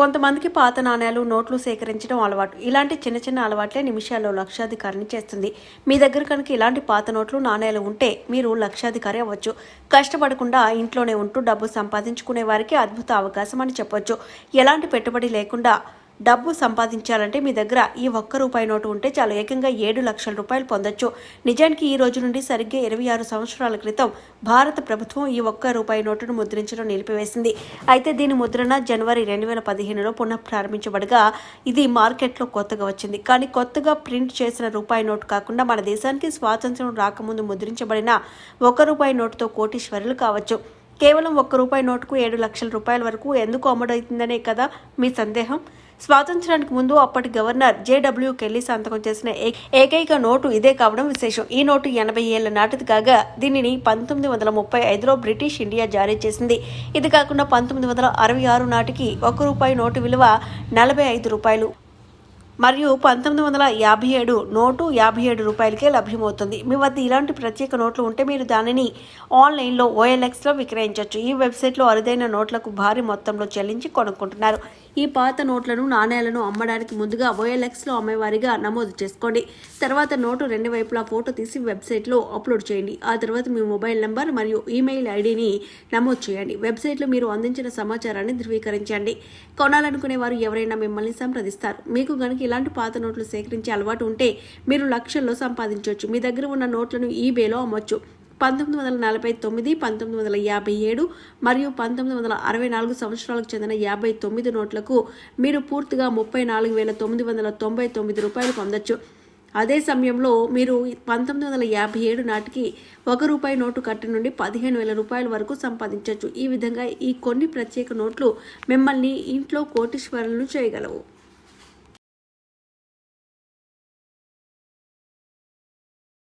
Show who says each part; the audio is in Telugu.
Speaker 1: కొంతమందికి పాత నాణ్యాలు నోట్లు సేకరించడం అలవాటు. ఇలాంటి చిన్న చిన్న అలవాట్లే నిమిషాల్లో లక్షాధికారిని చేస్తుంది. మీ దగ్గర కనుక ఇలాంటి పాత నోట్లు నాణ్యాలు ఉంటే మీరు లక్షాధికారి అవ్వచ్చు. కష్టపడకుండా ఇంట్లోనే ఉంటూ డబ్బు సంపాదించుకునే వారికి అద్భుత అవకాశం అని చెప్పొచ్చు. ఎలాంటి పెట్టుబడి లేకుండా డబ్బు సంపాదించాలంటే మీ దగ్గర ఈ ఒక్క రూపాయి నోటు ఉంటే చాలు. ఏకంగా ఏడు లక్షల రూపాయలు పొందొచ్చు. నిజానికి ఈ రోజు నుండి సరిగ్గా ఇరవై ఆరు సంవత్సరాల క్రితం భారత ప్రభుత్వం ఈ ఒక్క రూపాయి నోటును ముద్రించడం నిలిపివేసింది. అయితే దీని ముద్రణ జనవరి రెండు వేల పదిహేనులో పునః ప్రారంభించబడగా ఇది మార్కెట్లో కొత్తగా వచ్చింది. కానీ కొత్తగా ప్రింట్ చేసిన రూపాయి నోటు కాకుండా మన దేశానికి స్వాతంత్ర్యం రాకముందు ముద్రించబడిన ఒక రూపాయి నోటుతో కోటీశ్వరులు కావచ్చు. కేవలం ఒక్క రూపాయి నోటుకు ఏడు లక్షల రూపాయల వరకు ఎందుకు అమ్ముడవుతుందనే కదా మీ సందేహం? స్వాతంత్రానికి ముందు అప్పటి గవర్నర్ జేడబ్ల్యూ కెల్లీ సంతకం చేసిన ఏ- ఏకైక నోటు ఇదే కావడం విశేషం. ఈ నోటు ఎనభై ఏళ్ళ నాటిది కాగా దీనిని పంతొమ్మిది వందల ముప్పై ఐదులో బ్రిటిష్ ఇండియా జారీ చేసింది. ఇది కాకుండా పంతొమ్మిది వందల అరవై ఆరు నాటికి ఒక రూపాయి నోటు విలువ నలభై ఐదు రూపాయలు. మరియు పంతొమ్మిది వందల యాభై ఏడు నోటు యాభై ఏడు రూపాయలకే లభ్యమవుతుంది. మీ వద్ద ఇలాంటి ప్రత్యేక నోట్లు ఉంటే మీరు దానిని ఆన్లైన్లో ఓఎల్ఎక్స్లో విక్రయించవచ్చు ఈ వెబ్సైట్లో అరుదైన నోట్లకు భారీ మొత్తంలో చెల్లించి కొనుక్కుంటున్నారు. ఈ పాత నోట్లను నాణేలను అమ్మడానికి ముందుగా ఓఎల్ఎక్స్లో అమ్మేవారిగా నమోదు చేసుకోండి. తర్వాత నోటు రెండు వైపులా ఫోటో తీసి వెబ్సైట్లో అప్లోడ్ చేయండి. ఆ తర్వాత మీ మొబైల్ నెంబర్ మరియు ఈమెయిల్ ఐడిని నమోదు చేయండి. వెబ్సైట్లో మీరు అందించిన సమాచారాన్ని ధృవీకరించండి. కొనాలనుకునే వారు ఎవరైనా మిమ్మల్ని సంప్రదిస్తారు. మీకు గనుక ఇలాంటి పాత నోట్లు సేకరించే అలవాటు ఉంటే మీరు లక్షల్లో సంపాదించవచ్చు మీ దగ్గర ఉన్న నోట్లను ఈబేలో అమ్మొచ్చు. పంతొమ్మిది వందల నలభై తొమ్మిది పంతొమ్మిది వందల యాభై ఏడు మరియు పంతొమ్మిది వందల అరవై నాలుగు సంవత్సరాలకు చెందిన యాభై తొమ్మిది నోట్లకు మీరు పూర్తిగా ముప్పై నాలుగు వేల తొమ్మిది వందల తొంభై తొమ్మిది రూపాయలు పొందొచ్చు అదే సమయంలో మీరు పంతొమ్మిది వందల యాభై ఏడు నాటికి ఒక రూపాయి నోటు కట్ట నుండి పదిహేను వేల రూపాయల వరకు సంపాదించవచ్చు ఈ విధంగా ఈ కొన్ని ప్రత్యేక నోట్లు మిమ్మల్ని ఇంట్లో కోటీశ్వరులను చేయగలవు.